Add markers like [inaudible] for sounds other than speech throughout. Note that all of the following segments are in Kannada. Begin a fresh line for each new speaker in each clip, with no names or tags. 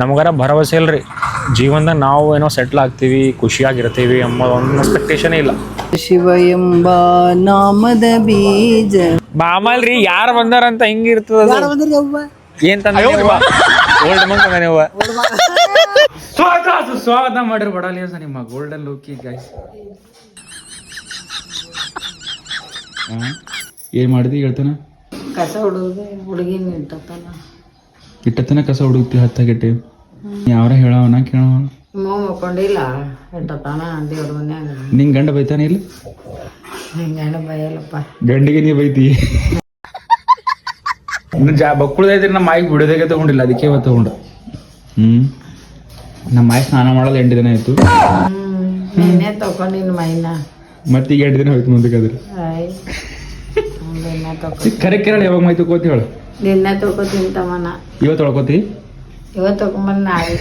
ನಮಗಾರ ಭರವಸೆ ಇಲ್ರಿ. ಜೀವನದಾಗ ನಾವು ಏನೋ ಸೆಟ್ಲ್ ಆಗ್ತೀವಿ ಖುಷಿಯಾಗಿರ್ತೀವಿ ಎಂಬ ಒಂದು ಎಕ್ಸ್ಪೆಕ್ಟೇಷನ್ ಇಲ್ಲ.
ಶಿವ ಎಂಬ ನಾಮದ ಬೀಜ.
ಮಾಮಲ್ರಿ ಯಾರು ಬಂದಾರಂತ ಹಿಂಗಿರ್ತದ ಇರ್ತದ ಏನ್ ಓಲ್ಡ್ ಮಂಕ್ ಸ್ವಾಗತ ಸ್ವಾಗತ ಮಾಡಿರಿ ನಿಮ್ಮ ಗೋಲ್ಡನ್ ಲೋಕಿ ಗೈಸ್
ಏನ್ ಮಾಡಿದಿ ಹೇಳ್ತಾನ?
ಕಸ ಹುಡುಗ ಹುಡುಗಿನ ಇಟ್ಟತನ
ಇಟ್ಟತನ ಕಸ ಹುಡುಕ್ತಿ ಹತ್ತಾಗೆಟ್ಟೆ ಯಾವ್ರ ಹೇಳವನ ಕೇಳವ
ಮೋ ಮಕ್ಕೊಂಡಿಲ್ಲ ಇಟ್ಟತನ ದೇವ್ರ ಮನ್ಯಾಗ.
ನಿಂಗ್ ಗಂಡ ಬೈತಾನ ಇಲ್ಲಿ?
ಗಂಡ ಬೈಯಲ್ಲಪ್ಪ.
ಗಂಡಿಗೆ ನೀ ಬೈತಿ. ಜಾ ಬಕ್ಕುಳ್ದೈತಿ ನಮ್ಮ ಮಾಯಿಗೆ ಬಿಡೋದಾಗೆ ತಗೊಂಡಿಲ್ಲ ಅದಕ್ಕೆ ಇವತ್ತು ತಗೊಂಡ. ಹ್ಮ್. ನಮ್ಮ ಮಾಯಿ ಸ್ನಾನ ಮಾಡೋದು ಎಂಟು ದಿನ ಆಯ್ತು.
ನೀನೇ ತಗೊಂಡಿನ ಮೈನ
ಮತ್ತೆ ಈಗ ಎಂಟು ದಿನ ಹೋಯ್ತು ಮುಂದಕ್ಕೆ ಅದ್ರ ಕರೆ ಕೇಳ ಯಾವಾಗ ಮೈತು ತಗೋತಿ ಹೇಳು.
ನಿನ್ನೆ ತೊಳ್ಕೊತೀನಿ ತಮ್ಮನ
ಇವತ್ತು ತೊಳ್ಕೊತಿ?
ಇವತ್ತು ತಗೊಂಬಂದ್ ನಾಳೆ.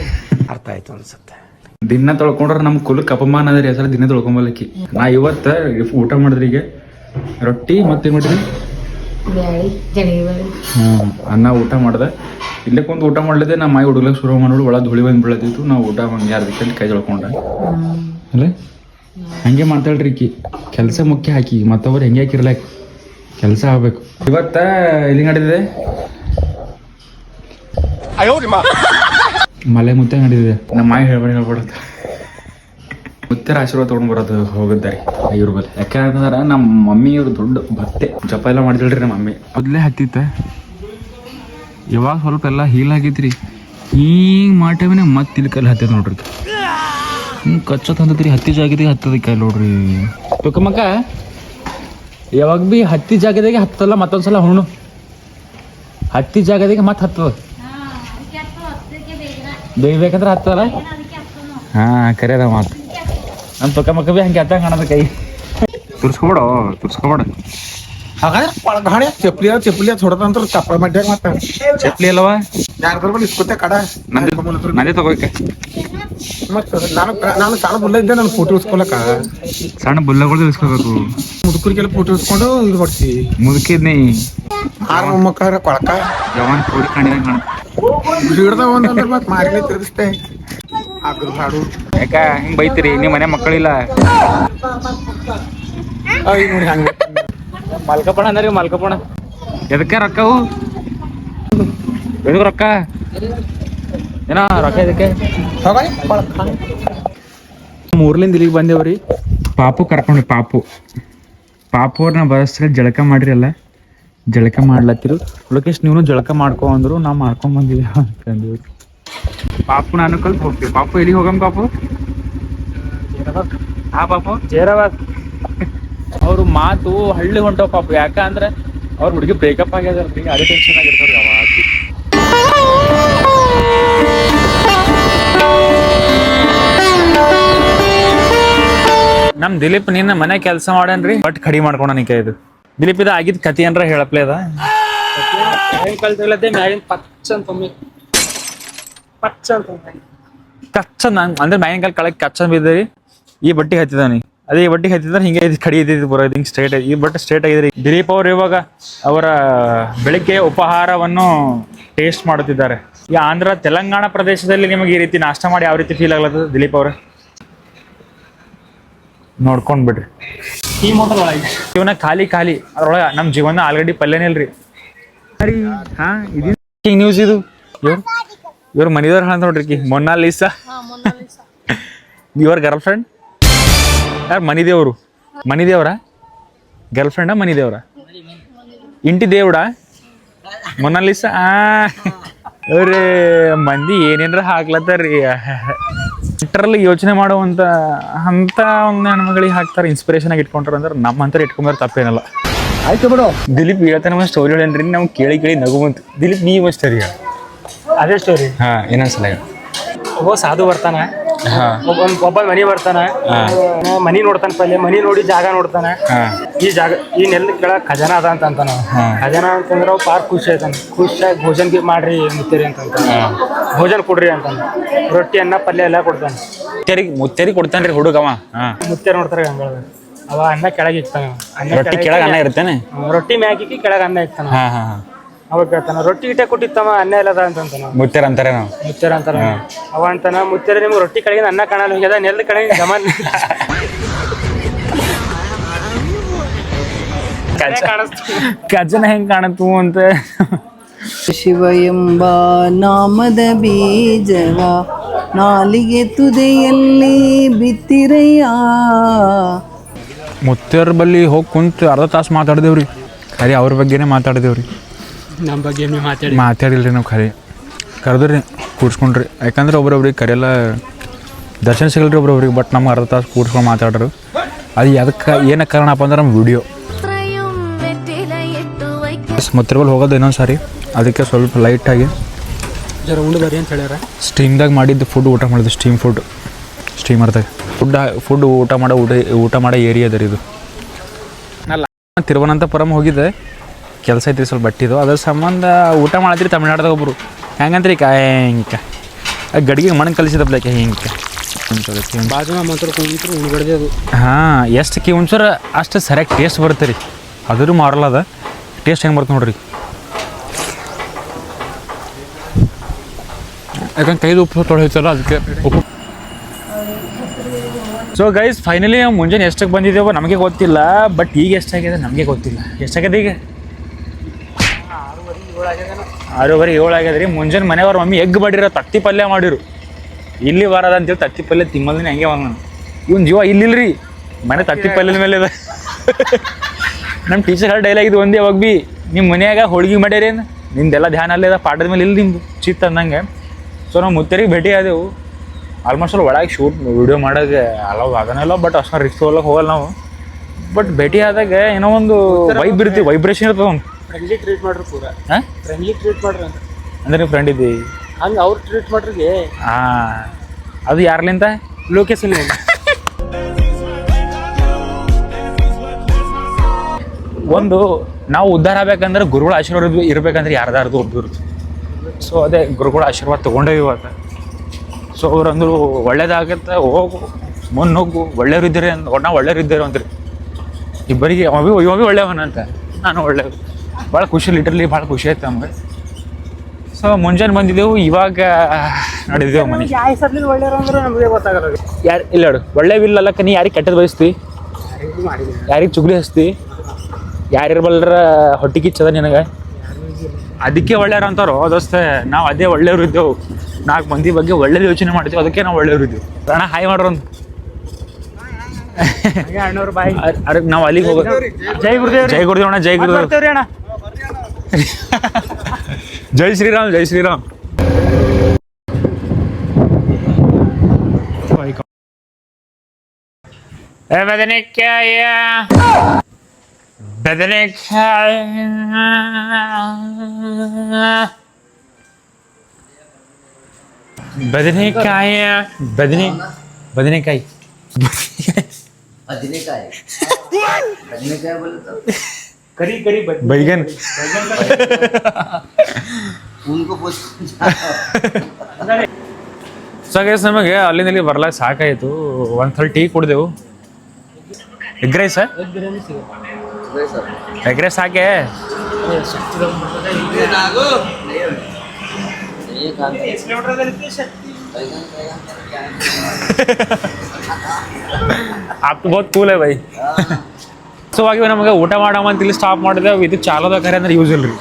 ಅರ್ಥ ಆಯ್ತು ಅನ್ಸುತ್ತೆ.
ದಿನ ತೊಳ್ಕೊಂಡ್ರೆ ನಮ್ ಕುಲಕ್ ಅಪಮಾನ ಅದ್ರಿ ಹೆಸರು ದಿನ ತೊಳ್ಕೊಂಬಲ್ಲಕ್ಕಿ ನಾ ಇವತ್ತ ಊಟ ಮಾಡಿದ್ರಿಗೆ ರೊಟ್ಟಿ ಮತ್ತೆ ಏನ್ ಮಾಡಿದ್ರಿ?
ಬ್ಯಾಳಿ
ಹ್ಮ್ ಅನ್ನ ಊಟ ಮಾಡ್ದೆ. ಇಲ್ಲೇ ಒಂದು ಊಟ ಮಾಡ್ಲಿದ್ದೆ ನಮ್ಮ ಮಾಯಿ ಹುಡುಗ್ಲಕ್ ಶುರು ಮಾಡೋಳು ಒಳ ಧೂಳಿ ಬಂದು ಬೀಳದಿತ್ತು ನಾವು ಊಟ ಒಂದು ಯಾರು ಕೈ ಕೈ ತೊಳ್ಕೊಂಡೆ.
ಅಲ್ಲೇ
ಅಲ್ಲ? ಹಂಗೆ ಮಾಡ್ತಾಳ್ರಿ ಈಕಿ. ಕೆಲಸ ಮುಖ್ಯ ಹಾಕಿ ಮತ್ತವ್ರು ಹೆಂಗೆ ಹಾಕಿರ್ಲಾಕ? ಕೆಲಸ ಆಗ್ಬೇಕು. ಇವತ್ತ ಇಲ್ಲಿ ನಡೆದಿದೆ ಮಲೆ ಮುತ್ತೆ ನಡೆದಿದೆ ನಮ್ಮ ಮಾಯ ಹೇಳ್ಬೇಡಿ ಹೇಳ್ಬಿಡತ್ತ ಮುತ್ತರ ಆಶೀರ್ವಾದ ತೊಗೊಂಡ್ ಬರೋದು ಹೋಗಿದ್ದಾರೆ ಇವ್ರ ಬಲ್ಲಿ. ಯಾಕಂದ್ರೆ ನಮ್ಮ ಮಮ್ಮಿ ಇವ್ರು ದೊಡ್ಡ ಭತ್ತೆ. ಜಪ ಎಲ್ಲ ಮಾಡಿದ್ರಿ ನಮ್ಮ ಮಮ್ಮಿ. ಮೊದಲೇ ಹತ್ತಿತ್ತ. ಇವಾಗ ಸ್ವಲ್ಪ ಎಲ್ಲ ಹೀಲ್ ಆಗಿದ್ರಿ. ಹಿಂಗ್ ಮಾಟೇವನೆ ಮತ್ತೆ ಇಲ್ಲಿ ಕಲ್ಲಿ ಹತ್ತದ ನೋಡ್ರಿ. ಹಿಂಗ್ ಕಚ್ಚತ್ ಹತ್ತದ್ರಿ ಹತ್ತಿ ಜಾಗಿದ್ರಿ ಹತ್ತದ ಕೈ ನೋಡ್ರಿ. ತುಕಮಕ್ಕ ಯಾವಾಗ ಭೀ ಹತ್ತಿ ಜಾಗದಾಗೆ ಹತ್ತಲ್ಲ ಮತ್ತೊಂದ್ಸಲ ಹುಣ್ಣು. ಹತ್ತಿ ಜಾಗದಾಗೆ ಮತ್ತೆ ಹತ್ತದ. ಬೇಯ್ಬೇಕಂದ್ರೆ ಹತ್ತಲ್ಲ? ಹಾ ಕರೆಯದ ಮಾತು. ನಮ್ಮ ಮಕ್ಕ ಬಿ ಹಂಗೆ ಹತ್ತ ಕಾಣದ ಕೈ. ತುರ್ಸ್ಕೊಬೇಡ ತುರ್ಸ್ಕೊಬೇಡ.
ಹಾಗಾದ್ರೆ ಪಳಗಾಣೆ ಚಪ್ಪಲಿ ಚಪ್ಪಲಿ ಹೊಡೆದಂತ್ರ ಚಪ್ಪಳ ಮಡ್ಯಾಗ ಮತ್ತೆ.
ಚಪ್ಲಿ ಅಲ್ಲವ?
ಯಾರ್ದ್ರ ಬಳಿ ಇಸ್ಕೊತೆ ಕಡ?
ನಂದೇ ತಗೋಕೆ.
ಮತ್ತೆ ನಾನು ನಾನು ಸಣ್ಣ ಬುಲ್ಲ ಇದ್ದೆ ನಾನು ಫೋಟೋ ಇಸ್ಕೊಳಕ
ಸಣ್ಣ ಬುಲ್ಲಗಳು ಇಸ್ಕೋಬೇಕು.
ಮುದುಕರಿಗೆಲ್ಲ ಫೋಟೋ ಇಸ್ಕೊಂಡು ಇದು ಮಾಡ್ತೀವಿ
ಮುದುಕಿದ್ನಿ.
ಆರ್ ಮೊಮ್ಮಕ್ಕಾರ ಕೊಳಕ?
ಜವಾನ್ ಕೋಡಿ ಕಾಣಿದಂಗ ಕಾಣ
ಹಿಡ್ದ ಒಂದಂದ್ರೆ ಮತ್ತೆ ಮಾರಿಲೆ ತಿರುಗಿಸ್ತೆ. ಅದ್ರ ಹಾಡು.
ಯಾಕ ಹಿಂಗ್ ಬೈತೀರಿ? ನಿಮ್ಮ ಮನೆ ಮಕ್ಕಳಿಲ್ಲ.
ನೋಡಿ ಹಂಗ.
ಮಲ್ಕಪಣ ಅಂದ್ರಿ ಮಲ್ಕಪಣ ಎದಕ್ಕೆ ರೊಕ್ಕವು ಎದಕ್ಕೆ ರೊಕ್ಕ? ಏನ ರೊಕ್ಕ
ಕೊಳಕ
ಮೂರ್ಲಿಂದ ಇಲ್ಲಿಗೆ ಬಂದೇವ್ರಿ. ಪಾಪು ಕರ್ಕೊಂಡ್ರಿ ಪಾಪು. ಪಾಪು ಅವ್ರನ್ನ ಬಸ್ಸಲ್ಲಿ ಜಳಕ ಮಾಡಿರಲ್ಲ ಜಳಕ ಮಾಡ್ಲತ್ತಿರು. ಲೋಕೇಶ್ ನೀವು ಜಳಕ ಮಾಡ್ಕೊ ಅಂದ್ರು ನಾ ಮಾಡ್ಕೊಂಡ್ ಬಂದಿವಿ ಅಂತಂದಿವ್ರಿ ಪಾಪು ನಾನು ಕಲ್ತ್ ಹೋಗ್ತೀವಿ. ಪಾಪು ಎಲ್ಲಿಗೆ ಹೋಗಮ್ ಪಾಪು? ಹಾ ಪಾಪು? ಜೇರಾಬಾದ್ ಅವ್ರು ಮಾತು ಹಳ್ಳಿ ಹೊಂಟವ್ ಪಾಪ. ಯಾಕ ಅಂದ್ರೆ ಅವ್ರ ಹುಡುಗಿ ಬ್ರೇಕಪ್ ಆಗ್ಯದ್ರಿ ಅದೇ ಟೆನ್ಷನ್ ಆಗಿರ್ತಾರೆ ಅವಾಗ
ನಮ್ ದಿಲೀಪ್ ನಿನ್ನ ಮನೆ ಕೆಲಸ ಮಾಡನ್ರಿ? ಬಟ್ ಕಡಿ ಮಾಡ್ಕೊಂಡ ನಿಕ ಇದು. ದಿಲೀಪ್ ಇದ ಆಗಿದ್ ಕತಿ ಏನ್ರ ಹೇಳಪ್ಲೆ ಅದ
ಕಲ್ತಿಲ್ಲದೆ ಮ್ಯಾಗಿನ ಪಚ್ಚ ಅಂತ ಒಮ್ಮೆ ಪಚ್ಚ ಅಂತ
ಕಚ್ಚ ನಂಗ್ ಅಂದ್ರೆ ಮ್ಯಾಗಿನ ಕಾಲ ಕಳಕ್ ಕಚ್ಚ ಬಿದ್ದೀರಿ. ಈ ಬಟ್ಟಿ ಹತ್ತಿದಾನಿ ಅದೇ ಬಡ್ಡಿ ಬಟ್ಟಿ ಹತ್ತಿದ್ರೆ ಹಿಂಗೆ ಇದು ಕಡಿ ಇದ್ದಿದ್ದು ಬರೋ ಹಿಂಗೆ ಸ್ಟ್ರೇಟ್ ಈ ಬಟ್ ಸ್ಟ್ರೇಟ್ ಆಗಿದ್ರಿ ದಿಲೀಪ್ ಅವರು ಇವಾಗ ಅವರ ಬೆಳಿಗ್ಗೆ ಉಪಹಾರವನ್ನು ಟೇಸ್ಟ್ ಮಾಡುತ್ತಿದ್ದಾರೆ. ಈ ಆಂಧ್ರ ತೆಲಂಗಾಣ ಪ್ರದೇಶದಲ್ಲಿ ನಿಮಗೆ ಈ ರೀತಿ ನಾಷ್ಟ ಮಾಡಿ ಯಾವ ರೀತಿ ಫೀಲ್ ಆಗ್ಲತ್ತದ ದಿಲೀಪ್ ಅವರು? ನೋಡ್ಕೊಂಡ್ ಬಿಡ್ರಿ.
ಈ ಹೋಟೆಲ್ ಒಳಗೆ.
ಜೀವನ ಖಾಲಿ ಖಾಲಿ. ಅದ್ರೊಳಗೆ ನಮ್ಮ ಜೀವನ ಆಲ್ರೆಡಿ ಪಲ್ಯನೇ ಇಲ್ರಿ. ಹಾ ಇದು ನ್ಯೂಸ್ ಇದು. ಇವ್ರು ಇವ್ರ ಮನಿದವ್ರ ಅಂತ ನೋಡ್ರಿ ಮೊನ್ನಾಲಿಸಾ ಇವ್ರ ಗರ್ಲ್ ಫ್ರೆಂಡ್ ಯಾರು ಮನಿ ದೇವ್ರು ಮನಿ ದೇವ್ರ ಗರ್ಲ್ ಫ್ರೆಂಡಾ ಮನಿ ದೇವ್ರ? ಇಂಟಿ ದೇವ್ಡ ಮೊನ್ನಲ್ಲಿ ಆ ಅವ್ರಿ ಮಂದಿ ಏನೇನ್ರ ಹಾಕ್ಲತ್ತಾರ್ರಿ. ಇಷ್ಟರಲ್ಲಿ ಯೋಚನೆ ಮಾಡುವಂತ ಅಂತ ಒಂದು ಹೆಣ್ಮಗಳಿಗೆ ಹಾಕ್ತಾರೆ ಇನ್ಸ್ಪಿರೇಷನ್ ಆಗಿ ಇಟ್ಕೊಂಡ್ರ ಅಂದ್ರೆ ಅಂತ ಇಟ್ಕೊಂಡ್ರೆ ತಪ್ಪೇನಲ್ಲ.
ಆಯ್ತು ಬಿಡು.
ದಿಲೀಪ್ ಹೇಳ್ತಾನೆ ಒಂದು ಸ್ಟೋರಿ ಹೇಳೇನ್ರಿ ನಾವು ಕೇಳಿ ಕೇಳಿ ನಗು ಬಂತು. ದಿಲೀಪ್ ನೀವು ಸ್ಟೋರಿ ಹೇಳ.
ಅದೇ ಸ್ಟೋರಿ
ಹಾ ಇನ್ನೊಂದ್ಸಲ ಓ
ಒಬ್ಬ ಸಾಧು ಬರ್ತಾನೆ? ಒಬ್ಬ ಮನಿ ಬರ್ತಾನ. ಮನಿ ನೋಡ್ತಾನ ಪಲ್ಲೆ ಮನಿ ನೋಡಿ ಜಾಗ ನೋಡ್ತಾನ. ಈ ಜಾಗ ಈ ನೆಲದ ಕೆಳಗ ಖಜಾನ ಅದ ಅಂತ ಅಂತಾನ. ಖಜಾನ ಅಂತಂದ್ರ ಅವ್ ಪಾರ್ಕ್ ಖುಷಿ ಆಯ್ತಾನ. ಖುಷಿಯಾಗಿ ಭೋಜನ ಗಿ ಮಾಡ್ರಿ ಮುತ್ತೇರಿ ಅಂತ ಭೋಜನ ಕೊಡ್ರಿ ಅಂತಂದ ರೊಟ್ಟಿ ಅನ್ನ ಪಲ್ಯ ಎಲ್ಲ ಕೊಡ್ತಾನ.
ಮುತ್ತೇರಿ ಮುತ್ತೇರಿ ಕೊಡ್ತಾನ್ರಿ ಹುಡುಗವ.
ಮುತ್ತೇರಿ ನೋಡ್ತಾರ ಹಂಗಳ ಅವ ಅನ್ನ ಕೆಳಗೆ ಇಕ್ತಾನ
ರೊಟ್ಟಿ ಕೆಳಗೆ ಅನ್ನ ಇರ್ತಾನೆ
ರೊಟ್ಟಿ ಮ್ಯಾಗಿಕ್ಕಿ ಕೆಳಗ ಅನ್ನ ಇಕ್ತಾನ ಅವಾಗ ಕೇಳ್ತಾನ ರೊಟ್ಟಿ ಗಿಟ್ಟೆ ಕೊಟ್ಟಿತ್ತಮ್ಮ ಅನ್ನ ಇಲ್ಲದ ಅಂತಂತಾನ.
ಮುತ್ತರ ಅಂತಾರೆ ನಾವು.
ಮುತ್ತರ ಅಂತಾರೆ ಅವ ಅಂತಾನ ಮುತ್ತರ ನಿಮ್ಗೆ ರೊಟ್ಟಿ ಕಡೆಗೆ ಅನ್ನ ಕಾಣಲ್ಲ ಹೋಗ್ಯದ ನೆಲದ ಕಡೆ ಗಮನ.
ಕಜನ ಹೆಂಗ್ ಕಾಣತು ಅಂತ.
ಶಿವ ಎಂಬ ನಾಮದ ಬೀಜವ ನಾಲಿಗೆ ತುದೆಯಲ್ಲಿ ಬಿತ್ತಿರಯ್ಯ
ಮುತ್ತರ್ ಬಲ್ಲಿ ಹೋಗಿ ಕುಂತು ಅರ್ಧ ತಾಸು ಮಾತಾಡಿದೇವ್ರಿ. ಅದೇ ಅವ್ರ ಬಗ್ಗೆನೇ ಮಾತಾಡಿದೇವ್ರಿ.
ನಮ್ಮ ಬಗ್ಗೆ ನೀವು ಮಾತಾಡಿ.
ಮಾತಾಡಿಲ್ರಿ ನಾವು ಖರೆ. ಕರೆದ್ರಿ ಕೂಡ್ಸ್ಕೊಂಡ್ರಿ. ಯಾಕಂದ್ರೆ ಒಬ್ರೊಬ್ರಿಗೆ ಕರೆಯಲ್ಲ ದರ್ಶನ ಸಿಗಲ್ರಿ ಒಬ್ರೊಬ್ರಿಗೆ ಬಟ್ ನಮ್ಗೆ ಅರ್ಧ ತಾಸು ಕೂಡ್ಸ್ಕೊಂಡು ಮಾತಾಡ್ರು. ಅದು ಅದಕ್ಕೆ ಏನಕ್ಕೆ ಕಾರಣಪ್ಪ ಅಂದ್ರೆ ನಮ್ಮ ವಿಡಿಯೋ. ಮುತ್ತರ ಬಲ್ಲಿ ಹೋಗೋದು ಇನ್ನೊಂದು ಸಾರಿ. ಅದಕ್ಕೆ ಸ್ವಲ್ಪ ಲೈಟಾಗಿ
ಜರ ಉಂಡು ಬರ್ರಿ ಅಂತ ಹೇಳ್ಯಾರ.
ಸ್ಟೀಮ್ದಾಗ ಮಾಡಿದ್ದು ಫುಡ್ ಊಟ ಮಾಡಿದ್ದು ಸ್ಟೀಮ್ ಫುಡ್ ಸ್ಟೀಮರ್ದಾಗ ಫುಡ್ ಫುಡ್ ಊಟ ಮಾಡೋ ಊಟ ಊಟ ಮಾಡೋ ಏರಿಯಾ ಅದ ರೀ ಇದು. ನಾ ತಿರುವನಂತಪುರಂ ಹೋಗಿದ್ದೆ. ಕೆಲಸ ಐತ್ರಿ ಸ್ವಲ್ಪ ಬಟ್ಟಿದು ಅದ್ರ ಸಂಬಂಧ ಊಟ ಮಾಡಿದ್ರಿ ತಮಿಳ್ನಾಡ್ದಾಗ ಒಬ್ಬರು ಹೆಂಗಂತ್ರಿ ಕಾ? ಹಿಂಗೆ ಗಡಿಗೆ ಮಣ್ಣು ಕಲಿಸಿದಪ್ಲಕ್ಕೆ ಹಿಂಗೆ.
ಬಾಜು ಮಂತ್ರ ಉಣ್ಬಡ್ದೆ ಅದು.
ಹಾಂ ಎಷ್ಟು ಕಿ ಒಂಚೂರು ಅಷ್ಟು ಸರಿಯಾಗಿ ಟೇಸ್ಟ್ ಬರುತ್ತೆ ರೀ. ಅದ್ರೂ ಮಾರಲ್ಲ ಅದ. ಟೇಸ್ಟ್ ಹೆಂಗೆ ಬರುತ್ತೆ ನೋಡ್ರಿ. ಯಾಕಂದ್ರೆ ಕೈದು ಉಪ್ಪು ತೊಳೆಯುತ್ತಲ್ಲ ಅದಕ್ಕೆ ಉಪ್ಪು. ಸೊ ಗೈಸ್ ಫೈನಲಿ ಮುಂಜಾನೆ ಎಷ್ಟಕ್ಕೆ ಬಂದಿದ್ದೇವೋ ನಮಗೆ ಗೊತ್ತಿಲ್ಲ ಬಟ್ ಈಗ ಎಷ್ಟಾಗಿದೆ ನಮಗೆ ಗೊತ್ತಿಲ್ಲ. ಎಷ್ಟಾಗಿದೆ ಈಗ? ಆರೂವರೆ ಏಳು ಆಗ್ಯದ ರೀ ಮುಂಜಾನೆ ಮನೆಯವ್ರ ಮಮ್ಮಿ ಎಗ್ ಬಡಿರ ತತ್ತಿ ಪಲ್ಯ ಮಾಡಿರು. ಇಲ್ಲಿ ಬರದ ಅಂತೇಳಿ ತತ್ತಿ ಪಲ್ಯ ತಿಮ್ಮಲ್ದಿನ ಹಂಗೆ ಬಂದ ಇವ್ನ ಜೀವ ಇಲ್ಲಿಲ್ರಿ. ಮನೆ ತತ್ತಿ ಪಲ್ಯದ ಮೇಲೆ ಅದ ನಮ್ಮ ಟೀಚರ್ ಡೈಲಾಗ್ ಇದು ಒಂದೇ ಅವಾಗ ಬಿ ನಿಮ್ಮ ಮನ್ಯಾಗ ಹೋಳ್ಗೆ ಮಾಡ್ಯಾರೇನು ನಿಮ್ದೆಲ್ಲ ಧ್ಯಾನ ಅಲ್ಲೇ ಅದ ಪಾಠದ ಮೇಲೆ ಇಲ್ಲಿ ನಿಮ್ದು. ಚಿತ್ತ ಅಂದಂಗೆ. ಸೊ ನಾವು ಮುತ್ತರಿಗೆ ಭೇಟಿ ಆದೆವು. ಆಲ್ಮೋಸ್ಟ್ ಅಲ್ಲಿ ಒಳಗೆ ಶೂಟ್ ವೀಡಿಯೋ ಮಾಡೋಕೆ ಅಲೋ ಆಗನಲ್ಲ ಬಟ್ ಅಷ್ಟು ರಿಸ್ಕ್ ಹೋಗಲ್ಲ ಹೋಗಲ್ಲ ನಾವು. ಬಟ್ ಭೇಟಿ ಆದಾಗ ಏನೋ ಒಂದು ವೈಬ್ ಇರ್ತೀವಿ ವೈಬ್ರೇಷನ್ ಇರ್ತದೆ ಒಂದು
ಫ್ರೆಂಡ್ಲಿ ಟ್ರೀಟ್ ಮಾಡ್ರಿ ಪೂರ.
ಹಾಂ?
ಫ್ರೆಂಡ್ಲಿ ಟ್ರೀಟ್ ಮಾಡ್ರಿ ಅಂತ.
ಅಂದ್ರೆ ನೀವು ಫ್ರೆಂಡ್ ಇದ್ದೀವಿ
ಹಂಗೆ ಅವ್ರು ಟ್ರೀಟ್ ಮಾಡ್ರಿಗೆ.
ಹಾಂ ಅದು ಯಾರ್ಲಿಂದ
ಲೊಕೇಶನ್
ಒಂದು ನಾವು ಉದ್ಧಾರ ಆಗ್ಬೇಕಂದ್ರೆ ಗುರುಗಳ ಆಶೀರ್ವಾದ ಇರ್ಬೇ- ಇರ್ಬೇಕಂದ್ರೆ ಯಾರ್ದಾರ್ದು ಒಬ್ಬರು ಸೊ ಅದೇ ಗುರುಗಳ ಆಶೀರ್ವಾದ ತೊಗೊಂಡೇವಿ ಇವತ್ತು. ಸೊ ಅವ್ರಂದ್ರು ಒಳ್ಳೇದಾಗತ್ತೆ ಹೋಗು ಮುನ್ನ ಹೋಗು ಒಳ್ಳೆಯವ್ರು ಇದ್ದೀರಿ ಅಂತ ನಾವು ಒಳ್ಳೆಯವ್ರು ಇದ್ದೀರಿ ಅಂದ್ರಿ. ಇಬ್ಬರಿಗೆ ಅವಿ ಒಳ್ಳೆಯವನಂತ. ನಾನು ಒಳ್ಳೆಯ ಭಾಳ ಖುಷಿ ಲಿಟ್ರಲಿ ಭಾಳ ಖುಷಿ ಆಯ್ತು ನಮ್ಗೆ. ಸೊ ಮುಂಜಾನೆ ಬಂದಿದ್ದೆವು ಇವಾಗ ನಡೆದಿದ್ದೆವು
ಮನೆ
ಯಾರು ಇಲ್ಲ ನೋಡು ಒಳ್ಳೆವಿಲ್ಲಲ್ಲಕ್ಕ ನೀ ಯಾರಿಗೆ ಕೆಟ್ಟದ್ದು ಬಯಸ್ತಿ? ಯಾರಿಗೆ ಚುಗ್ಲಿ ಹಚ್ತಿ? ಯಾರಿರ್ಬಲ್ರ ಹೊಟ್ಟಿ ಕಿಚ್ಚದ ನಿನಗೆ? ಅದಕ್ಕೆ ಒಳ್ಳೆಯವ್ರು ಅಂತಾರೋ ದೋಸ್ತ ನಾವು ಅದೇ ಒಳ್ಳೆಯವ್ರು ಇದ್ದೆವು. ನಾಲ್ಕು ಮಂದಿ ಬಗ್ಗೆ ಒಳ್ಳೆ ಯೋಚನೆ ಮಾಡ್ತೀವಿ ಅದಕ್ಕೆ ನಾವು ಒಳ್ಳೆಯವ್ರು ಇದ್ದೀವಿ. ರಣ ಹಾಯ್ ಮಾಡ್ರು ಅಂತ
ಹಂಗೆ ಅಣ್ಣವ್ರು ಬಾಯಿ.
ಅರೆ ನಾವು ಅಲ್ಲಿಗೆ ಹೋಗೋದು.
ಜೈ ಗುರುದೇವ್
ಜೈ ಗುರುದೇವ್ ಅಣ್ಣ ಜೈ ಗುರುದೇವ್. [laughs]
जय श्री
राम जय श्री राम बदने क्या या बदने क्या बदने
का
है? बदने बदने का बदने का है। बदने का है बोले तो।
ಕರಿ ಬದ್
ಬೈಗನ್ ಸೊ ಗೈಸ್ ನಮಗೆ ಅಲ್ಲಿಂದ ಇಲ್ಲಿ ಬರ್ಲಾಕ ಸಾಕಾಯಿತು ಒಂದು ಥರ ಟೀ ಕುಡ್ದೆವು ಎಗ್ ರೈಸ್ ಎಗ್ ರೈಸ್ ಹಾಕೆ आप तो बहुत कूल है भाई ಸೊ ನಮಗೆ ಊಟ ಇಲ್ಲಿ ಸ್ಟಾಪ್ ಮಾಡಿದ್ರೆ ಇದು ಚಾಲೋದ ಕರೆ ಅಂದ್ರೆ ಯೂಸ್ ಇಲ್ರಿ.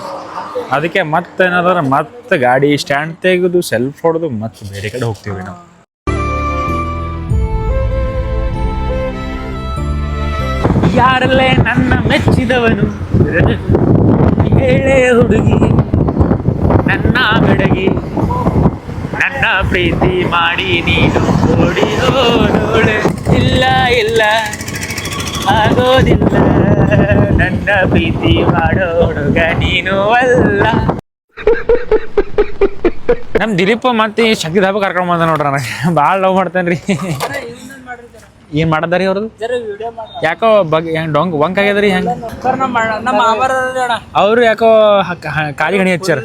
ಅದಕ್ಕೆ ಮತ್ತೆ ಏನಾದ್ರೆ ಮತ್ತೆ ಗಾಡಿ ಸ್ಟ್ಯಾಂಡ್ ತೆಗೆದು ಸೆಲ್ಫ್ ಹೊಡೆದು ಮತ್ತೆ ಬೇರೆ ಕಡೆ ಹೋಗ್ತೀವಿ ನಾವು. ಯಾರಲ್ಲೇ ನನ್ನ ಮೆಚ್ಚಿದವನು? ಹೇಳೇ ಹುಡುಗಿ. ನನ್ನ ಬೆಡಗಿ. ನನ್ನ ಪ್ರೀತಿ ಮಾಡಿ ನೀನು ಓಡಿ ಹೋದೋಳೆ ಇಲ್ಲ ಇಲ್ಲ. ಆಗೋದಿಲ್ಲ. ನನ್ನ ಪ್ರೀತಿ ಮಾಡೋ ಹುಡುಗ ನೀನು ಅಲ್ಲ. ನಮ್ ದಿಲೀಪ್ ಮತ್ತೆ ಶಕ್ತಿ ಧಾಬ ಕರ್ಕೊಂಡ್ ಬಂದ ನೋಡ್ರ ನನಗೆ. ಭಾಳ ಲವ್ ಮಾಡ್ತೇನ್ರಿ. ಏನ್ ಮಾಡದಾರಿ ಅವ್ರದ್ದು ಯಾಕೋ ಬಗ್ ಹೆಂಗ್ ಡೊಂಗ್ ವಂಕ್ ಆಗ್ಯದ್ರಿ ಹೆಂಗ್? ಅವ್ರು ಯಾಕೋ ಕಾಲಿ ಗಣಿ ಹಚ್ಚಾರ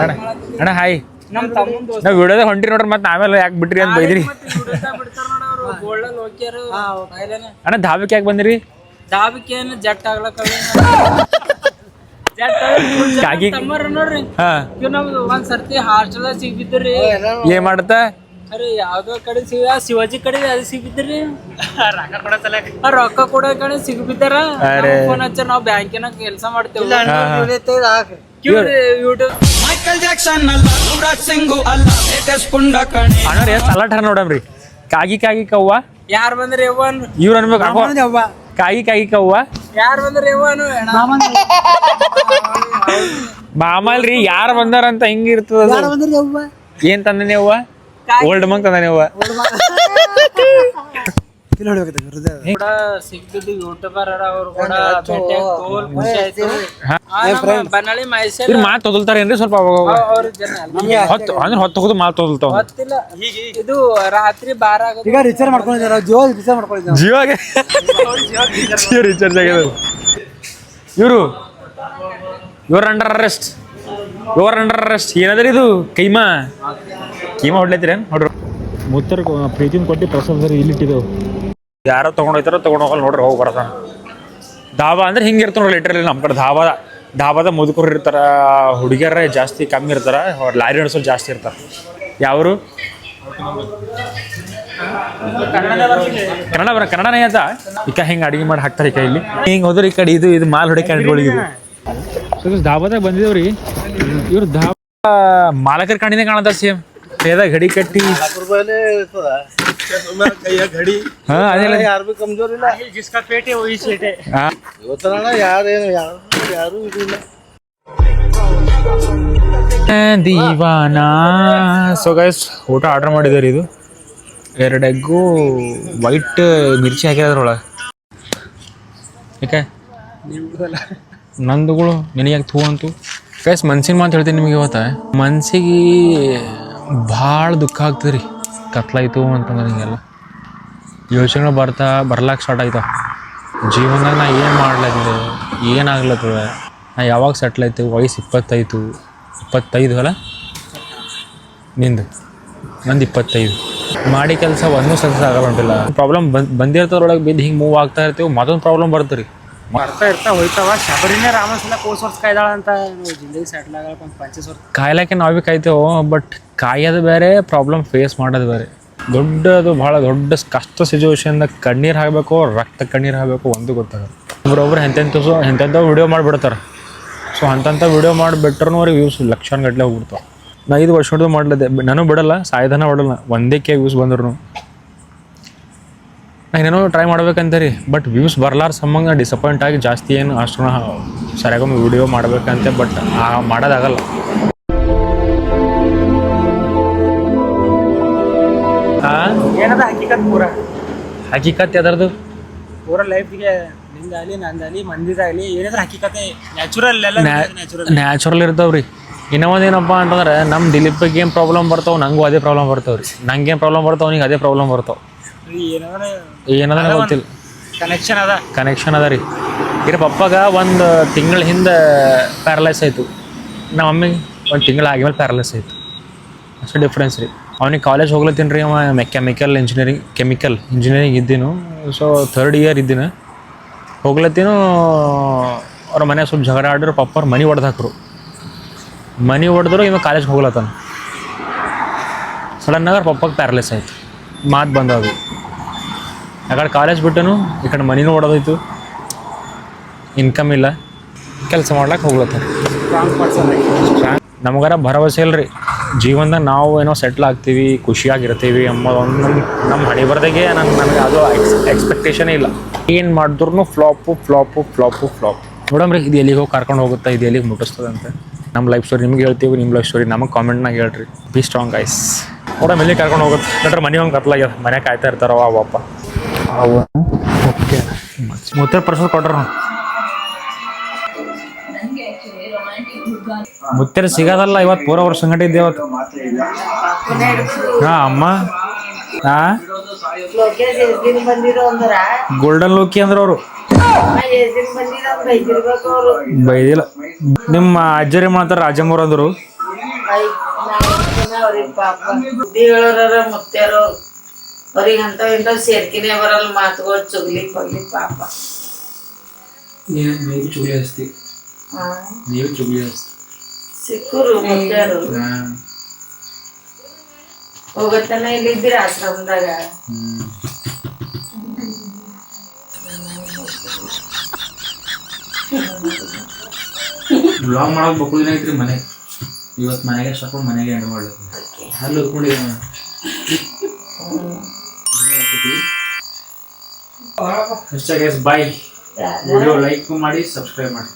ಅಣ್ಣ ಅಣ್ಣ ಹಾಯ್ ನಾವ್ ವಿಡಿಯೋದಾಗ ಹೊಂಟಿ ನೋಡ್ರಿ ಮತ್ತೆ ಆಮೇಲೆ ಯಾಕೆ ಬಿಟ್ರಿ ಅಂತ ಬೈದ್ರಿ. ಅಣ್ಣ ಧಾಬಕ್ಕೆ ಯಾಕೆ ಬಂದಿರಿ?
ದಾಬಿಕೇನು ಜಟ್ ಆಗ್ಲಕ್ಕ [laughs] ಜಟ್ ತಮ್ಮರ ನೋಡ್ರಿ. ಇವ್ ನಮ್ದು ಒಂದ್ ಸರ್ತಿ ಹಾಸ್ಟೆಲ್ ಸಿಗ್ಬಿದ್ರಿ
ಏನ್ ಮಾಡತ್ತ
ಅರೆ ಯಾವ್ದೋ ಕಡೆ ಸಿಗ ಶಿವಾಜಿ ಕಡೆ ಅದು ಸಿಗ್ಬಿದ್ರಿ [laughs] ರೊಕ್ಕ ಕೊಡೋ ರೊಕ್ಕ ಕೊಡೋ ಕಡೆ ಸಿಗ್ಬಿದ್ದಾರ. ಫೋನ್ ಹಚ್ಚ ನಾವ್ ಬ್ಯಾಂಕಿನ ಕೆಲಸ ಮಾಡ್ತೇವೆ.
ಹಾ, ಹಾ.
ಯೂಟ್ಯೂಬ್
ಅಣ್ಣ ಎಷ್ಟು ಅಲರ್ಟ್ ನೋಡಮ್ರಿ? ಕಾಗಿ ಕಾಗಿ ಕವ್ವ.
ಯಾರ್ ಬಂದ್ರೆ ಯವ್ವನ್
ಇವ್ರು ಅನ್ಬೇಕು ಅಪ್ಪ. ಕಾಗಿ ಕಾಗಿ ಕವ್ವ.
ಯಾರು ಬಂದ್ರೆ ಯವ್ವನು
ಮಾಮಲ್ರಿ ಯಾರು ಬಂದಾರಂತ ಹಿಂಗಿರ್ತದ ಯವ್ವ? ಏನ್ ತಂದನೆ ಅವ್ವ ಓಲ್ಡ್ ಮಂಗ್ ತಂದನೆ ಅವ್ವ
ಕೂಡ ಸಿಗ್ತಿದ್ದು ಯೂಟ್ಯೂಬರ್ ಅವ್ರು ಕೂಡ ಭೇಟಿಯಾಗಿ ತೋಲ್ ಖುಷಿ ಆಯ್ತು. ಆ, ನಮ್ಮ ಬನ್ನಳ್ಳಿ ಮೈಸೂರು
ಇವ್ರು ಮಾತು ತೊದಲ್ತಾರೇನ್ರಿ ಸ್ವಲ್ಪ ಅವಾಗ?
ಅವ್ರ ಜನ ಅಲ್ಲ.
ಹೊತ್ತು ಅಂದ್ರೆ ಹೊತ್ತು ಹೋಗುದು ಮಾತು ತೊದಲ್ತಾವ
ಗೊತ್ತಿಲ್ಲ ಇದು ರಾತ್ರಿ ಬಾರ ಆಗುತ್ತೆ
ಈಗ ರಿಚಾರ್ಜ್ ಮಾಡ್ಕೊಂಡಿದ್ದಾರೆ. ಜಿಯೋ ರಿಚಾರ್ಜ್ ಮಾಡ್ಕೊಂಡಿದ್ದಾರೆ.
ಜಿಯೋಗೆ ಜಿಯೋ ರೀಚಾರ್ಜ್ ಆಗ್ಯದ ಇವರು? ಇವ್ರ ಅಂಡರ್ ಅರೆಸ್ಟ್ ಇವ್ರ ಅಂಡರ್ ಅರೆಸ್ಟ್ ಏನದ್ರಿ ಇದು? ಕೈಮಾ? ಕೈಮಾ ಹೊಡ್ಲೈತಿರೇನ್ ನೋಡ್ರಿ ಮುತ್ತರ ಪ್ರೀತಿನ ಕೊಟ್ಟು ಪ್ರಸಾದ್ ಇಲ್ಲಿ ಇಟ್ಟಿದ್ದೆವು ಯಾರೋ ತಗೊಂಡ್ ತೊಗೊಂಡು ಹೋಗಲ್ಲ ನೋಡ್ರಿ ಹೋಗಿ ಬರೋದ ಧಾಬಾ ಅಂದ್ರೆ ಹಿಂಗೆ ನೋಡ್ರಿ ಲಿಟ್ರಲಿ ನಮ್ಮ ಕಡೆ ಧಾಬಾದ ಧಾಬಾದ ಮುದುಕರು ಇರ್ತಾರ ಹುಡುಗಿಯರ ಜಾಸ್ತಿ ಕಮ್ಮಿ ಇರ್ತಾರ ಲಾರಿ ನಡೆಸೋರು ಜಾಸ್ತಿ ಇರ್ತಾರ. ಯಾವರು? ಕನ್ನಡ ಬರ ಕನ್ನಡನೇ ಅದ. ಇಕ ಹಿಂಗೆ ಅಡಿಗೆ ಮಾಡಿ ಹಾಕ್ತಾರೆ ಈ ಇಲ್ಲಿ ಹಿಂಗೆ ಹೋದ್ರೆ ಈ ಕಡೆ ಇದು ಇದು ಮಾಲ್ ಹೊಡಿಕೊಂಡು ಧಾಬಾದಾಗ ಬಂದಿದ್ದೇವ್ರಿ ಇವ್ರು ಧಾಬಾ ಮಾಲಕರ ಕಣ್ಣಿನೇ ಕಾಣದ ಸೇಮ್ ಗಡಿ ಕಟ್ಟಿ. ಹಾ ಅದೇ
ಯಾರು ಬಿ ಕಮ್ಜೋರ್ ಇಲ್ಲ.
ಹಾ.
ಇವತ್ತನ ಯಾರೇನು ಯಾರು ಯಾರು ಇದಿಲ್ಲ.
ದೀವಾನಾ. ಸೊ ಗೈಸ್ ಊಟ ಆರ್ಡರ್ ಮಾಡಿದ್ದಾರೆ ಇದು? ಎರಡು ಎಗ್ಗು ವೈಟ್ ಮಿರ್ಚಿ ಹಾಕಿದ್ರೊಳಗೆ ಯಾಕೆ? ನಂದುಗಳು ನಿನಗೆ ಯಾಕೆ ಥೂ ಅಂತು? ಗೈಸ್ ಮನ್ಸಿನ ಮಾತು ಹೇಳ್ತೀನಿ ನಿಮಗೆ ಇವತ್ತ. ಮನ್ಸಿಗೆ ಭಾಳ ದುಃಖ ಆಗ್ತದೆ ರೀ. ಕತ್ಲಾಯ್ತು ಅಂತಂದ್ರೆ ಹಿಂಗೆಲ್ಲ. ಯೋಚನೆ ಬರ್ತಾ ಬರ್ಲಾಕ್ ಸ್ಟಾರ್ಟ್ ಆಯ್ತು. ಜೀವನದಾಗ ನಾ ಏನು ಮಾಡ್ಲತ್ತಿದೆ ಏನಾಗ್ಲತ್ತದ ನಾ ಯಾವಾಗ ಸೆಟ್ಲ್ ಆಯ್ತು ವಯಸ್ಸು ಇಪ್ಪತ್ತೈದು ಇಪ್ಪತ್ತೈದು ಅಲ್ಲ? ನಿಂದು ನಂದು ಇಪ್ಪತ್ತೈದು. ಮಾಡಿ ಕೆಲಸ ಒಂದೂ ಸಕ್ಸಸ್ ಆಗಲ್ಲ ಹೊಂಟಿಲ್ಲ ಪ್ರಾಬ್ಲಮ್ ಬಂದ್ ಬಂದಿರ್ತದ್ರೊಳಗೆ ಬಿದ್ದು ಹಿಂಗೆ ಮೂವ್ ಆಗ್ತಾ ಇರ್ತೀವಿ ಮತ್ತೊಂದು ಪ್ರಾಬ್ಲಮ್ ಬರ್ತು ರೀ.
ಬರ್ತಾ ಇರ್ತಾ ಹೋಯ್ತಾವ. ಶಬರಿನೇ ರಾಮಸಲ ಕೋಸ್ ವರ್ಷ ಕಾಯ್ದಾಳ ಅಂತ. ಜಿಂದಗಿ ಸೆಟ್ಲ್ ಆಗಲ್ಲ ಒಂದು ಪಂಚಸ್ ವರ್ಷ
ಕಾಯ್ಲಕ್ಕೆ ನಾವು ಭೀ ಕಾಯ್ತೇವೆ ಬಟ್ ಕಾಯೋದು ಬೇರೆ ಪ್ರಾಬ್ಲಮ್ ಫೇಸ್ ಮಾಡೋದು ಬೇರೆ. ದೊಡ್ಡದು ಭಾಳ ದೊಡ್ಡ ಕಷ್ಟ ಸಿಚುವೇಶನ್ದಾಗ ಕಣ್ಣೀರು ಹಾಕಬೇಕು, ರಕ್ತ ಕಣ್ಣೀರು ಹಾಕಬೇಕು ಒಂದು ಗೊತ್ತಾಗಲ್ಲ. ಒಬ್ರೊಬ್ರು ಎಂತೆಂಥ ಎಂತೆಂಥ ವಿಡಿಯೋ ಮಾಡಿಬಿಡ್ತಾರೆ. ಸೊ ಅಂಥಂಥ ವಿಡಿಯೋ ಮಾಡಿಬಿಟ್ರೂ ಅವ್ರಿಗೆ ವ್ಯೂಸ್ ಲಕ್ಷಾನ್ ಗಟ್ಟಲೆ ಹೋಗ್ಬಿಡ್ತಾವೆ. ನಾ ಐದು ವರ್ಷ ಹಿಡಿದು ಮಾಡ್ಲದೆ ನಾನು ಬಿಡಲ್ಲ ಸಾಯಧನ ಬಿಡಲ್ಲ. ಒಂದಕ್ಕೆ ವ್ಯೂಸ್ ಬಂದ್ರು ನಾನೇನೋ ಟ್ರೈ ಮಾಡ್ಬೇಕಂತ ರೀ ಬಟ್ ವ್ಯೂಸ್ ಬರ್ಲಾರ ಸಂಬಂಧ ಡಿಸಪಾಯಿಂಟ್ ಆಗಿ ಜಾಸ್ತಿ ಏನು ಅಷ್ಟು ಸರಿಯಾಗೊಮ್ಮೆ ವಿಡಿಯೋ ಮಾಡ್ಬೇಕಂತೆ ಬಟ್ ಮಾಡೋದಾಗಲ್ಲ
ಏನದ ಹಕ್ಕಿಕತ್ ಪೂರ?
ಹಕೀಕತ್ ಅದರದು
ಪೂರ ಲೈಫ್ಗೆ ನಿಂದಾಗಲಿ ನಂದಾಗಲಿ ಮಂದಿದಾಗಲಿ ಏನಾದ್ರೂ ಹಕ್ಕಿಕತೆ ನ್ಯಾಚುರಲ್ ಎಲ್ಲ ನ್ಯಾಚುರಲ್
ನ್ಯಾಚುರಲ್ ಇರ್ತಾವ್ರಿ. ಇನ್ನೂ ಒಂದು ಏನಪ್ಪ ಅಂತಂದ್ರೆ ನಮ್ಮ ದಿಲೀಪಿಗೆ ಏನು ಪ್ರಾಬ್ಲಮ್ ಬರ್ತಾವೆ ನಂಗೂ ಅದೇ ಪ್ರಾಬ್ಲಮ್ ಬರ್ತಾವೆ ರೀ. ನಂಗೇನು ಪ್ರಾಬ್ಲಮ್ ಬರ್ತಾವೆ ಅವ್ನಿಗೆ ಅದೇ ಪ್ರಾಬ್ಲಮ್ ಬರ್ತಾವೆ.
ಏನಾದ್ರೆ
ಏನದ ಗೊತ್ತಿಲ್ಲ.
ಕನೆಕ್ಷನ್ ಅದ.
ಕನೆಕ್ಷನ್ ಅದ ರೀ. ಇರ ಪಪ್ಪಾಗ ಒಂದು ತಿಂಗಳ ಹಿಂದೆ ಪ್ಯಾರಲೈಸ್ ಆಯಿತು. ನಮ್ಮ ಮಮ್ಮಿಗೆ ಒಂದು ತಿಂಗಳ ಆಗಿದ್ಮೇಲೆ ಪ್ಯಾರಲೈಸ್ ಆಯಿತು. ಅಷ್ಟು ಡಿಫ್ರೆನ್ಸ್ ರೀ. ಅವ್ನಿಗೆ ಕಾಲೇಜ್ ಹೋಗ್ಲತ್ತೀನಿ ರೀ ಅವ ಕೆಮಿಕಲ್ ಇಂಜಿನಿಯರಿಂಗ್ ಕೆಮಿಕಲ್ ಇಂಜಿನಿಯರಿಂಗ್ ಇದ್ದೀನು. ಸೊ ಥರ್ಡ್ ಇಯರ್ ಇದ್ದೀನಿ. ಹೋಗ್ಲತ್ತೀನು, ಅವ್ರ ಮನೆ ಸ್ವಲ್ಪ ಜಗಳ ಆಡಿದ್ರು ಪಪ್ಪವ್ರು ಮನೆ ಹೊಡೆದು ಹಾಕರು. ಮನೆ ಹೊಡೆದ್ರು ಇವ ಕಾಲೇಜ್ಗೆ ಹೋಗ್ಲತ್ತಾನ. ಸಡನ್ನಾಗ ಅವ್ರ ಪಪ್ಪಗೆ ಪ್ಯಾರಲೈಸ್ ಆಯಿತು. ಮಾತು ಬಂದವು ಆ ಕಡೆ ಕಾಲೇಜ್ ಬಿಟ್ಟನು, ಈ ಕಡೆ ಮನಿನೂ ಹೊಡೆದೋಯ್ತು ಇನ್ಕಮ್ ಇಲ್ಲ. ಕೆಲಸ ಮಾಡ್ಲಕ್ಕೆ ಹೋಗ್ಲತ್ತಾರ ನಮಗಾರ ಭರವಸೆ ಇಲ್ರಿ. ಜೀವನದಾಗ ನಾವು ಏನೋ ಸೆಟ್ಲ್ ಆಗ್ತೀವಿ ಖುಷಿಯಾಗಿರ್ತೀವಿ ಒಂದು ನಮ್ಮ ನಮ್ಮ ಹಣೆ ಬರ್ದಾಗೆ ನನ್ಗೆ ನನಗೆ ಅದು ಎಕ್ಸ್ ಎಕ್ಸ್ಪೆಕ್ಟೇಷನೇ ಇಲ್ಲ. ಏನು ಮಾಡಿದ್ರು ಫ್ಲಾಪು ಫ್ಲಾಪು ಫ್ಲಾಪು ಫ್ಲಾಪ್ ನೋಡಮ್ರಿ ಇದು ಎಲ್ಲಿಗೆ ಹೋಗಿ ಕರ್ಕೊಂಡು ಹೋಗುತ್ತಾ ಇದು ಎಲ್ಲಿಗೆ ಮುಟ್ಟಿಸ್ತದಂತೆ. ನಮ್ಮ ಲೈಫ್ ಸ್ಟೋರಿ ನಿಮ್ಗೆ ಹೇಳ್ತೀವಿ ನಿಮ್ಮ ಲೈಫ್ ಸ್ಟೋರಿ ನಮಗೆ ಕಾಮೆಂಟ್ನಾಗ ಹೇಳ್ರಿ. ಬಿ ಸ್ಟ್ರಾಂಗ್ ಐಸ್ ನೋಡಮ್ ಎಲ್ಲಿ ಕರ್ಕೊಂಡು ಹೋಗುತ್ತೆ? ನೋಡ್ರಿ ಮನೆ ಒಂದು ಕತ್ಲಾಗ ಮನೆ ಕಾಯ್ತಾ ಇರ್ತಾರ ಅವ ಅಪ್ಪ. ಅವ ಓಕೆ. ಮತ್ತೆ ಪ್ರೆಸರ್ ಕೊಟ್ರ. ಮುತ್ತರ ಸಿಗದಲ್ಲ ಇವತ್ತು ಪೂರ ವರ್ಷ ಸಂಗಟ ಇದ್ದೆ ಇವತ್ತು. ಹಾ ಅಮ್ಮ. ಹಾ? ಗೋಲ್ಡನ್ ಲೋಕಿ ಅಂದ್ರ ಅವರು ಬೈದಿಲ್ಲ. ನಿಮ್ಮ ಅಜ್ಜರಿ ಮಾಡ್ತಾರ ರಾಜಮ್ಮವ್ರು ಅಂದ್ರು.
ಐ ನಾವ್ ಅವ್ರಿಗೆ ಪಾಪ ಬುದ್ಧಿ ಹೇಳೋರ ಮುತ್ಯಾರು ಅವ್ರಿಗೆ ಅಂತ ಇಂಥವ್ ಸೇರ್ಕಿನೇ ಬರಲ್ಲ ಮಾತುಗಳು ಚುಗ್ಲಿ ಪಗ್ಲಿ ಪಾಪ
ನೀವು ಚುಗ್ಲಿ ಹಸ್ತಿ ನೀವು ಚುಗ್ಲಿ ಹಸ್ತಿ
ಸಿಕ್ಕರು ಮುತ್ಯಾರು ಹೋಗತ್ತನ ಇಲ್ಲಿದ್ದೀರ ಆಶ್ರಮದಾಗ?
ಬ್ಲಾಗ್ ಮಾಡಕ್ ಬಕ್ಕುಳಿನ ಐತ್ರಿ ಮನೆ. ಇವತ್ತು ಮನೆಗೆ ಸ್ಟಾಪ್ ಮನೆಗೆ ಎಂಡ್ ಮಾಡ್ಲಕ್ಕೆ ಅಲ್ಲಿ ಉಳ್ಕೊಂಡಿದ್ದೀವಿ ಅಷ್ಟೇ ಬಾಯ್ ವಿಡಿಯೋ ಲೈಕ್ ಮಾಡಿ ಸಬ್ಸ್ಕ್ರೈಬ್ ಮಾಡಿ.